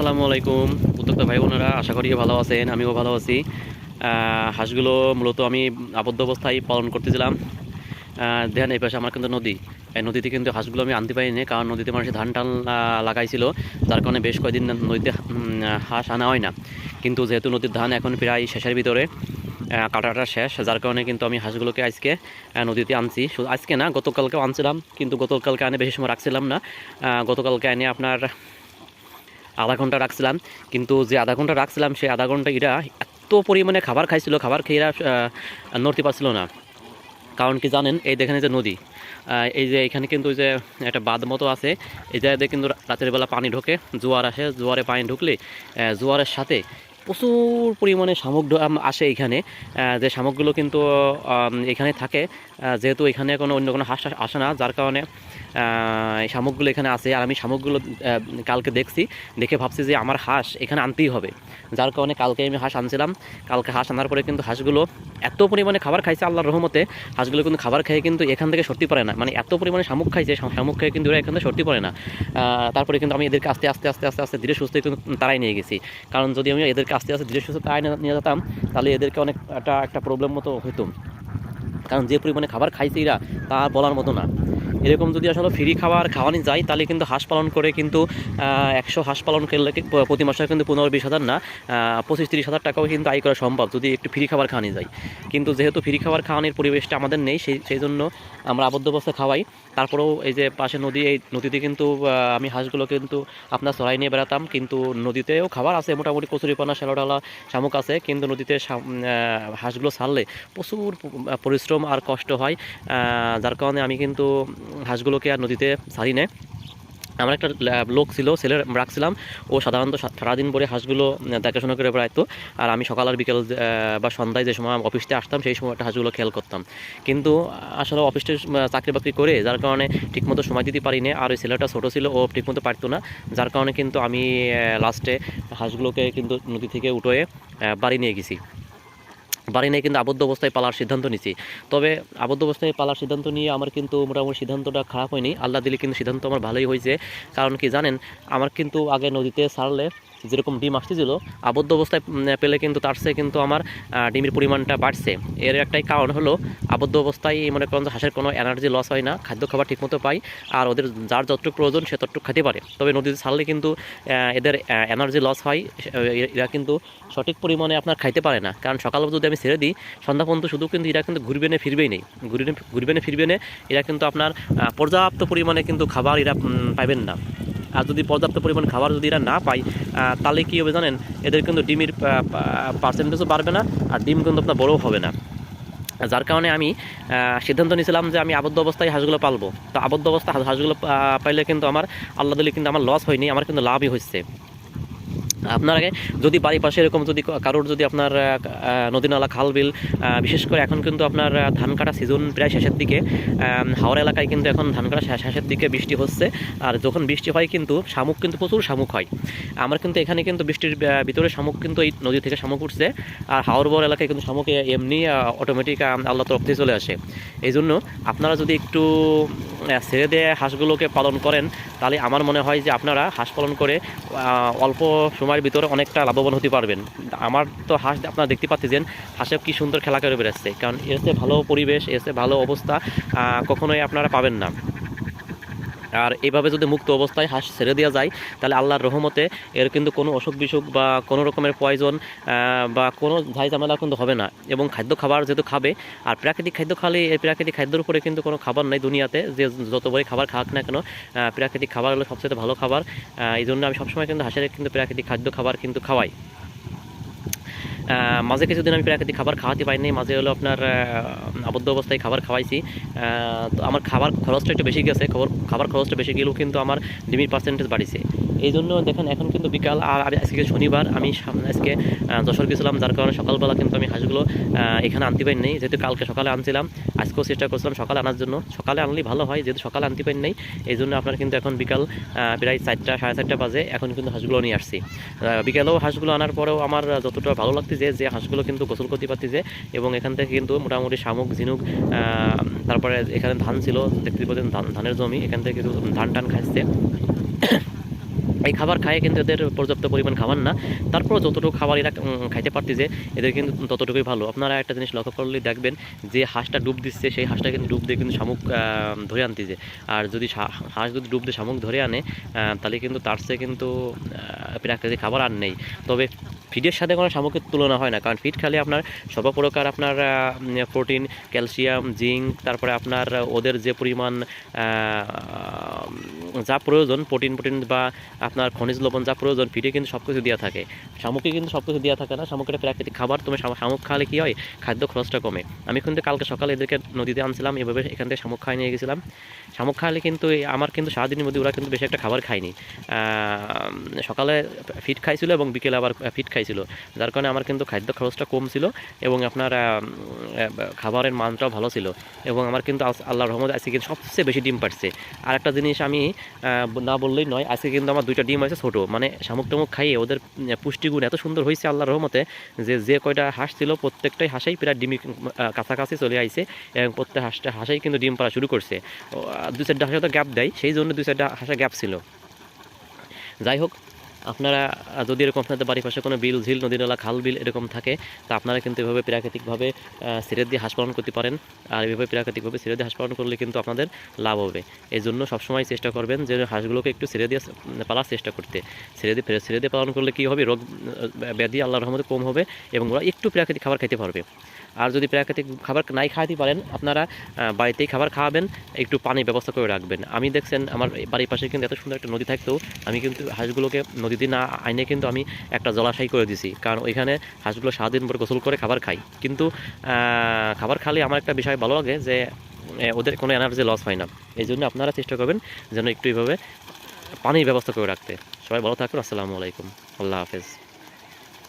আসসালামু আলাইকুম। উদ্যোক্তা ভাই বোনেরা, আশা করি ভালো আছেন, আমিও ভালো আছি। হাঁসগুলো মূলত আমি আবদ্ধ অবস্থায় পালন করতেছিলাম। দেখেন এই পাশে আমার কিন্তু নদী। এই নদীতে কিন্তু হাঁসগুলো আমি আনতে পারিনি, কারণ নদীতে মানুষ ধান টান লাগাইছিল। যার কারণে বেশ কয়েকদিন নদীতে হাঁস আনা হয় না। কিন্তু যেহেতু নদীর ধান এখন প্রায় শেষের ভিতরে কাটাটা শেষ, যার কারণে কিন্তু আমি হাঁসগুলোকে আজকে নদীতে আনছি। আজকে না, গতকালকেও আনছিলাম, কিন্তু গতকালকে আনে বেশি সময় রাখছিলাম না। গতকালকে আনে আপনার আধা ঘণ্টা রাখছিলাম কিন্তু যে আধা ঘণ্টা রাখছিলাম সেই আধা ঘণ্টা এরা এত পরিমাণে খাবার খাইছিল, খাবার খেয়ে এরা নড়তে পারছিল না। কারণ কি জানেন, এই দেখেন যে নদী এই যে এখানে কিন্তু যে একটা বাঁধ মতো আছে। এই জায়গাতে কিন্তু রাতের বেলা পানি ঢোকে, জোয়ার আসে, জোয়ারে পানি ঢুকলে জোয়ারের সাথে প্রচুর পরিমাণে শামুক আসে এখানে। যে শামুকগুলো কিন্তু এখানে থাকে। যেহেতু এখানে কোনো অন্য কোনো হাঁস আসে না, যার কারণে শামুকগুলো এখানে আছে। আর আমি শামুকগুলো কালকে দেখছি। দেখে ভাবছি যে আমার হাঁস এখানে আনতেই হবে। যার কারণে কালকে আমি হাঁস আনছিলাম। কালকে হাঁস আনার পরে কিন্তু হাঁসগুলো এত পরিমাণে খাবার খাইছে আল্লাহর রহমতে, হাঁসগুলো কিন্তু খাবার খেয়ে কিন্তু এখান থেকে সরতে পারে না। মানে এত পরিমাণে শামুক খাইছে, শামুক খেয়ে কিন্তু ওরা এখান থেকে সরতে পারে না। তারপরে কিন্তু আমি এদেরকে আস্তে আস্তে আস্তে আস্তে আস্তে ধীরে সুস্থ কিন্তু তারাই নিয়ে গেছি। কারণ যদি আমি এদেরকে আস্তে আস্তে ধীরে সুস্থ তারাই নিয়ে যেতাম, তাহলে এদেরকে অনেক একটা একটা প্রবলেম মতো হতো কারণ যে পরিমাণে খাবার খাইছে এরা, তা বলার মতো না। এরকম যদি আসলে ফ্রি খাবার খাওয়ানি যায়, তাহলে কিন্তু হাঁস পালন করে কিন্তু একশো হাঁস পালন করলে প্রতি মাসে কিন্তু পনেরো বিশ হাজার না পঁচিশ তিরিশ হাজার টাকাও কিন্তু আয় করা সম্ভব যদি একটু ফ্রি খাবার খাওয়ানো যায়। কিন্তু যেহেতু ফ্রি খাবার খাওয়ানোর পরিবেশটা আমাদের নেই, সেই সেই জন্য আমরা আবদ্ধ অবস্থায় খাওয়াই। তারপরেও এই যে পাশে নদী, এই নদীতে কিন্তু আমি হাঁসগুলো কিন্তু আপনার চড়াই নিয়ে বেড়াতাম, কিন্তু নদীতেও খাবার আছে, মোটামুটি কচুরিপানা শ্যালোডালা শামুক আছে, কিন্তু নদীতে হাঁসগুলো ছাড়লে প্রচুর পরিশ্রম আর কষ্ট হয়। যার কারণে আমি কিন্তু হাঁসগুলোকে আর নদীতে ছাড়ি না আমার একটা লোক ছিল, ছেলে রাখছিলাম। ও সাধারণত সারাদিন পরে হাঁসগুলো দেখাশোনা করে বেড়াইতো। আর আমি সকাল আর বিকেল বা সন্ধ্যায় যে সময় অফিসে আসতাম, সেই সময়টা হাঁসগুলো খেয়াল করতাম। কিন্তু আসলে অফিসে চাকরি বাকরি করে, যার কারণে ঠিকমতো সময় দিতে পারি না। আর ওই ছেলেটা ছোটো ছিল, ও ঠিকমতো পারতো না। যার কারণে কিন্তু আমি লাস্টে হাঁসগুলোকে কিন্তু নদী থেকে উঠোয়ে বাড়ি নিয়ে গেছি। বাড়ি নিয়ে কিন্তু আবদ্ধ অবস্থায় পালার সিদ্ধান্ত নিছি। তবে আবদ্ধ অবস্থায় পালার সিদ্ধান্ত নিয়ে আমার কিন্তু মোটামুটি সিদ্ধান্তটা খারাপ হয়নি। আল্লাহ দিলে কিন্তু সিদ্ধান্ত আমার ভালোই হয়েছে। কারণ কি জানেন, আমার কিন্তু আগে নদীতে ছাড়লে যেরকম ডিম আসতেছিল, আবদ্ধ অবস্থায় পেলে কিন্তু তার চেয়ে কিন্তু আমার ডিমের পরিমাণটা বাড়ছে। এর একটাই কারণ হলো, আবদ্ধ অবস্থায় মনে করেন হাঁসের কোনো এনার্জি লস হয় না, খাদ্য খাবার ঠিকমতো পায়, আর ওদের যার যতটুকু প্রয়োজন সে ততটুকু খেতে পারে। তবে নদীতে ছাড়লে কিন্তু এদের এনার্জি লস হয় এরা কিন্তু সঠিক পরিমাণে আপনার খাইতে পারে না। কারণ সকালে যদি আমি ছেড়ে দিই, সন্ধ্যা পর্যন্ত শুধু কিন্তু এরা কিন্তু ঘুরবে না, ফিরবেই নেই ঘুরবে ঘুরবে না, ফিরবে না, এরা কিন্তু আপনার পর্যাপ্ত পরিমাণে কিন্তু খাবার এরা পাবেন না। আর যদি পর্যাপ্ত পরিমাণ খাবার যদি এরা না পায় তাহলে কী হবে জানেন? এদের কিন্তু ডিমের পার্সেন্টেজও বাড়বে না আর ডিম কিন্তু আপনার বড়ও হবে না। যার কারণে আমি সিদ্ধান্ত নিয়েছিলাম যে আমি আবদ্ধ অবস্থায় হাঁসগুলো পালবো। তো আবদ্ধ অবস্থা হাঁস- হাঁসগুলো পাইলে কিন্তু আমার, আল্লাহ দিলে কিন্তু আমার লস হয়নি, আমার কিন্তু লাভই হচ্ছে। আপনার আগে যদি বাড়ির পাশে এরকম যদি কারোর যদি আপনার নদী নালা খাল, বিল বিশেষ করে এখন কিন্তু আপনার ধান কাটা সিজন প্রায় শেষের দিকে হাওড়া এলাকায় কিন্তু এখন ধান কাটা শেষের দিকে বৃষ্টি হচ্ছে। আর যখন বৃষ্টি হয় কিন্তু শামুক কিন্তু প্রচুর শামুক হয়। আমার কিন্তু এখানে কিন্তু বৃষ্টির ভিতরে শামুক কিন্তু এই নদী থেকে শামুক উঠছে। আর হাওড় বড় এলাকায় কিন্তু শামুক এমনি অটোমেটিক আল্লাহ তরফ থেকে চলে আসে। এই জন্য আপনারা যদি একটু ছেড়ে দিয়ে হাঁসগুলোকে পালন করেন, তাহলে আমার মনে হয় যে আপনারা হাঁস পালন করে অল্প সময়ের ভিতরে অনেকটা লাভবান হতে পারবেন। আমার তো হাঁস আপনারা দেখতে পাচ্ছেন হাঁসে কি সুন্দর খেলা করে বেড়াচ্ছে। কারণ এসে ভালো পরিবেশ এসে ভালো অবস্থা কখনোই আপনারা পাবেন না। আর এইভাবে যদি মুক্ত অবস্থায় হাঁস ছেড়ে দেওয়া যায়, তাহলে আল্লাহর রহমতে এর কিন্তু কোনো অসুখ বিসুখ বা কোনো রকমের পয়জন বা কোনো ঝাই ঝামেলা কিন্তু হবে না। এবং খাদ্য খাবার যেহেতু খাবে, আর প্রাকৃতিক খাদ্য খালে, এই প্রাকৃতিক খাদ্যের উপরে কিন্তু কোনো খাবার নেই দুনিয়াতে, যে যত যতবারই খাবার খাক না কেন প্রাকৃতিক খাবার হলো সবচেয়ে ভালো খাবার। এই জন্য আমি সবসময় কিন্তু হাঁসের কিন্তু প্রাকৃতিক খাদ্য খাবার কিন্তু খাওয়াই। মাঝে কিছুদিন আমি প্রাকৃতিক খাবার খাওয়াতে পারিনি, মাঝে হলো আপনার আবদ্ধ অবস্থায় খাবার খাওয়াইছি। তো আমার খাবার খরচটা একটু বেশি গেছে, খবর খাবার খরচটা বেশি গেলেও কিন্তু আমার ডিমির পার্সেন্টেজ বাড়িছে। এই জন্য দেখেন, এখন কিন্তু বিকাল আর আজকে শনিবার, আমি সামনে আজকে যশোর গেছিলাম, যার কারণে সকালবেলা কিন্তু আমি হাঁসগুলো এখানে আনতে পারিনি যেহেতু কালকে সকালে আনছিলাম, আজকেও চেষ্টা করছিলাম সকালে আনার জন্য। সকালে আনলেই ভালো হয়, যেহেতু সকালে আনতে পারি নাই এই জন্য আপনার কিন্তু এখন বিকাল প্রায় চারটা, সাড়ে চারটা বাজে, এখন কিন্তু হাঁসগুলো নিয়ে আসছি। বিকেলেও হাঁসগুলো আনার পরেও আমার যতটা ভালো লাগতেছে যে, হাঁসগুলো কিন্তু গোসল করতে পারতেছে, এবং এখান থেকে কিন্তু মোটামুটি শামুক, ঝিনুক তারপরে এখানে ধান ছিল, দেখতে পাচ্ছেন ধান ধানের জমি, এখান থেকে কিন্তু ধান টান খাচ্ছে এই খাবার খায় কিন্তু এদের পর্যাপ্ত পরিমাণ খাবার না। তারপর যতটুকু খাবার এরা খাইতে পারতেছে এদের কিন্তু ততটুকুই ভালো। আপনারা একটা জিনিস লক্ষ্য করলে দেখবেন যে, হাঁসটা ডুব দিচ্ছে, সেই হাঁসটা কিন্তু ডুব দিয়ে কিন্তু শামুক ধরে আনতেছে আর যদি হাঁস যদি ডুব দিয়ে শামুক ধরে আনে তাহলে কিন্তু তার চেয়ে কিন্তু প্রাকৃতিক খাবার আর নেই। তবে ফিডের সাথে কোনো শামুকের তুলনা হয় না, কারণ ফিড খালে আপনার সর্বপ্রকার আপনার প্রোটিন, ক্যালসিয়াম, জিঙ্ক, তারপরে আপনার ওদের যে পরিমাণ যা প্রয়োজন, প্রোটিন প্রোটিন বা আপনার খনিজ লবণ যা প্রয়োজন, ফিডে কিন্তু সব কিছু দেওয়া থাকে। শামুকে কিন্তু সব কিছু দেওয়া থাকে না। শামুকের প্রাকৃতিক খাবার, তুমি শামুক খালে কী হয়? খাদ্য খরচটা কমে। আমি কিন্তু কালকে সকালে এদেরকে নদীতে আনছিলাম, এভাবে এখান থেকে শামুক খাই নিয়ে গেছিলাম। শামুক খাইলে কিন্তু আমার কিন্তু সারাদিনের মধ্যে ওরা কিন্তু বেশি একটা খাবার খায়নি। সকালে ফিট খাইছিল এবং বিকেলে আবার ফিট খাইছিল। যার কারণে আমার কিন্তু খাদ্য খরচটা কম ছিল এবং আপনার খাবারের মানটাও ভালো ছিল। এবং আমার কিন্তু আল্লাহর রহমতে আজকে কিন্তু সবচেয়ে বেশি ডিম পাচ্ছে আর একটা জিনিস আমি না বললেই নয়, আজকে কিন্তু আমার দুইটা ডিম আছে ছোটো মানে শামুক টামুক খাইয়ে ওদের পুষ্টিগুণ এত সুন্দর হয়েছে আল্লাহ রহমতে যে যে কয়টা হাঁস ছিল প্রত্যেকটাই হাঁসেই প্রায় ডিমি কাছাকাছি চলে আইছে এবং প্রত্যেক হাঁসটা, হাঁসেই কিন্তু ডিম পাড়া শুরু করছে। দু চারটা হাঁসে তো গ্যাপ দেয়, সেই জন্য দু চারটা হাঁসের গ্যাপ ছিল। যাই হোক আপনারা যদি এরকম আপনাদের বাড়ির পাশে কোনো বিল, ঝিল নদী নালা খাল বিল এরকম থাকে, তা আপনারা কিন্তু এভাবে প্রাকৃতিকভাবে ছেড়ে দিয়ে হাঁস পালন করতে পারেন। আর এভাবে প্রাকৃতিকভাবে ছেড়ে দিয়ে হাঁস পালন করলে কিন্তু আপনাদের লাভ হবে। এই জন্য সবসময় চেষ্টা করবেন যে হাঁসগুলোকে একটু ছেড়ে দিয়ে পালার চেষ্টা করতে। ছেড়ে দিয়ে ছেড়ে দিয়ে পালন করলে কী হবে? রোগ ব্যাধি আল্লাহর রহমতে কম হবে এবং ওরা একটু প্রাকৃতিক খাবার খেতে পারবে। আর যদি প্রাকৃতিক খাবার নাই খাওয়াতে পারেন, আপনারা বাড়িতেই খাবার খাওয়াবেন, একটু পানির ব্যবস্থা করে রাখবেন। আমি দেখছেন আমার বাড়ির পাশে কিন্তু এত সুন্দর একটা নদী থাকতেও আমি কিন্তু হাঁসগুলোকে নদীতে না আইনে কিন্তু আমি একটা জলাশয় করে দিছি। কারণ ওইখানে হাঁসগুলো সারাদিন পর গোসল করে খাবার খাই। কিন্তু খাবার খালে আমার একটা বিষয় ভালো লাগে যে ওদের কোনো এনার্জি লস হয় না। এই জন্য আপনারা চেষ্টা করবেন যেন একটু এইভাবে পানির ব্যবস্থা করে রাখতে। সবাই ভালো থাকুন, আসসালামু আলাইকুম। আল্লাহ হাফেজ।